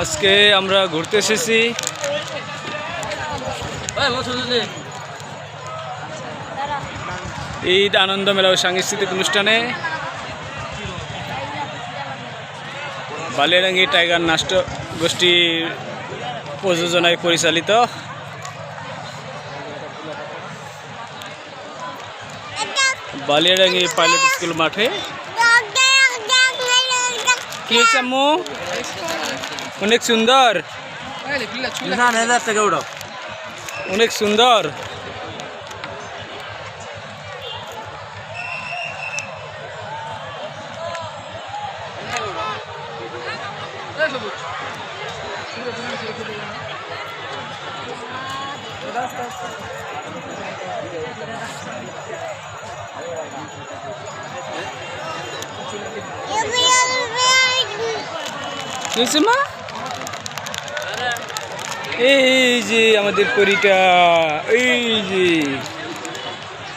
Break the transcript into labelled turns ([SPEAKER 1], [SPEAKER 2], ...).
[SPEAKER 1] আজকে আমরা ঘুরতে এসেছি। ঈদ আনন্দ মেলা ও সাংস্কৃতিক অনুষ্ঠানে। বালিয়ারাঙ্গি টাইগার নাট্য গোষ্ঠীর প্রযোজনায় পরিচালিত। বালিয়ারাঙ্গি পাইলট স্কুল মাঠে। কি হয়েছে আম্মু? অনেক সুন্দর। অনেক সুন্দর। কি এই যে আমাদের পরীটা এই যে।